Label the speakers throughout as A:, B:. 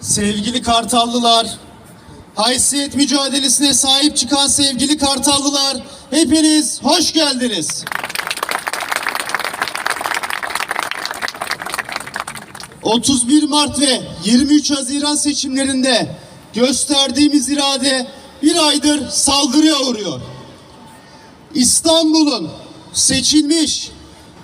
A: sevgili Kartallılar, haysiyet mücadelesine sahip çıkan sevgili Kartallılar, hepiniz hoş geldiniz. ...31 Mart ve 23 Haziran seçimlerinde gösterdiğimiz irade bir aydır saldırıya uğruyor. İstanbul'un seçilmiş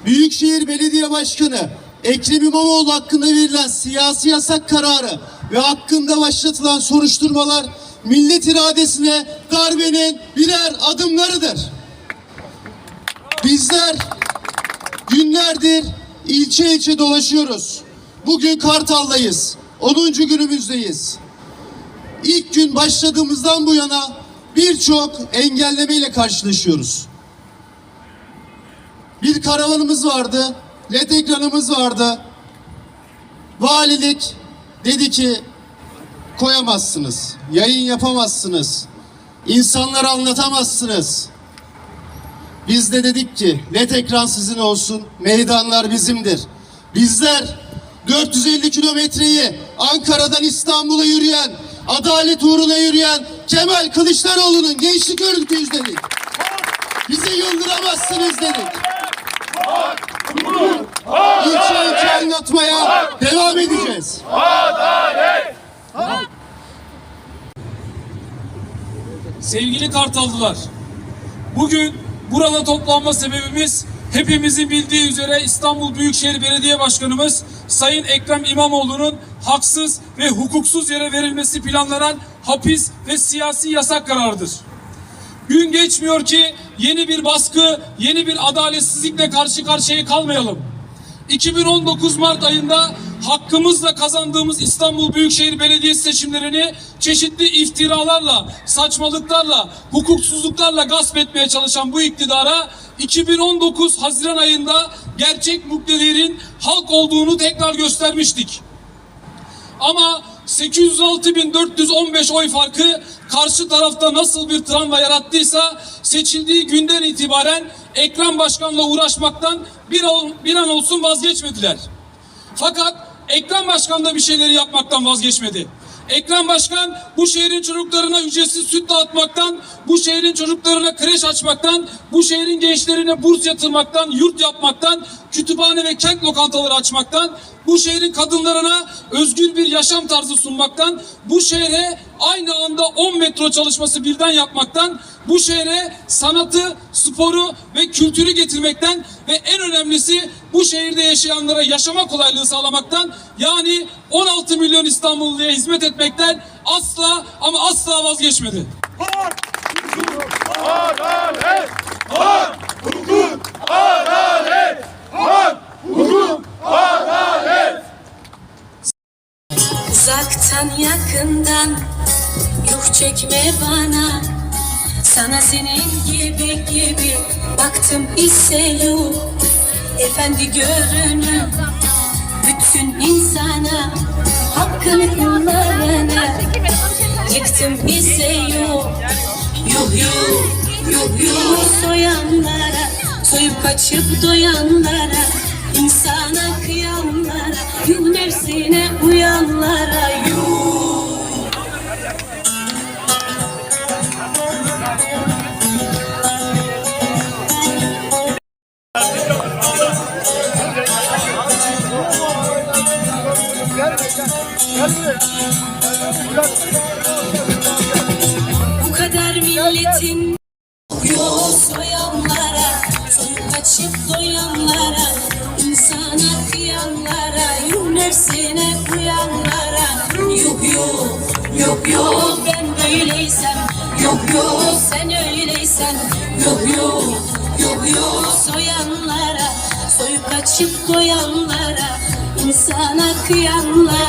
A: Büyükşehir Belediye Başkanı Ekrem İmamoğlu hakkında verilen siyasi yasak kararı ve hakkında başlatılan soruşturmalar millet iradesine darbenin birer adımlarıdır. Bizler günlerdir ilçe ilçe dolaşıyoruz. Bugün Kartal'dayız. 10. günümüzdeyiz. İlk gün başladığımızdan bu yana birçok engellemeyle karşılaşıyoruz. Bir karavanımız vardı, led ekranımız vardı. Valilik dedi ki koyamazsınız, yayın yapamazsınız, insanlara anlatamazsınız. Biz de dedik ki led ekran sizin olsun, meydanlar bizimdir. Bizler 450 kilometreyi Ankara'dan İstanbul'a yürüyen, adalet uğruna yürüyen Kemal Kılıçdaroğlu'nun gençlik örgütüyüz dedik. Bizi yıldıramazsınız dedik. İlçe ilçe anlatmaya devam edeceğiz.
B: Sevgili Kartallılar, bugün burada toplanma sebebimiz hepimizin bildiği üzere İstanbul Büyükşehir Belediye Başkanımız Sayın Ekrem İmamoğlu'nun haksız ve hukuksuz yere verilmesi planlanan hapis ve siyasi yasak kararıdır. Gün geçmiyor ki yeni bir baskı, yeni bir adaletsizlikle karşı karşıya kalmayalım. 2019 Mart ayında hakkımızla kazandığımız İstanbul Büyükşehir Belediyesi seçimlerini çeşitli iftiralarla, saçmalıklarla, hukuksuzluklarla gasp etmeye çalışan bu iktidara 2019 Haziran ayında gerçek muktedirin halk olduğunu tekrar göstermiştik. Ama 806.415 oy farkı karşı tarafta nasıl bir travma yarattıysa seçildiği günden itibaren Ekrem Başkan'la uğraşmaktan bir, bir an olsun vazgeçmediler. Fakat Ekrem Başkan da bir şeyleri yapmaktan vazgeçmedi. Ekrem Başkan bu şehrin çocuklarına ücretsiz süt dağıtmaktan, bu şehrin çocuklarına kreş açmaktan, bu şehrin gençlerine burs yatırmaktan, yurt yapmaktan, kütüphane ve kent lokantaları açmaktan, bu şehrin kadınlarına özgür bir yaşam tarzı sunmaktan, bu şehre aynı anda 10 metro çalışması birden yapmaktan, bu şehre sanatı, sporu ve kültürü getirmekten ve en önemlisi bu şehirde yaşayanlara yaşama kolaylığı sağlamaktan yani 16 milyon İstanbulluya hizmet etmekten asla ama asla vazgeçmedi.
C: Uzaktan yakından yuh çekme bana. Sana senin gibi gibi baktım ise yuh Efendi görünüm bütün insana Hakkını kullarına yıktım ise yuh Yuh yuh yuh yuh soyanlara Soyup kaçıp doyanlara insana kıyanlara Yuh nefsine uyanlara. Yuh Bu kadar milletin yol soyanlara Kaçıp doyanlara insana kıyanlara Yuh nefsine uyanlara Yuh yuh yuh yuh ben böyleysem. Yuh yuh sen öyleysen. Yuh yuh yuh yuh soyanlara Soyup kaçıp doyanlara insana kıyanlara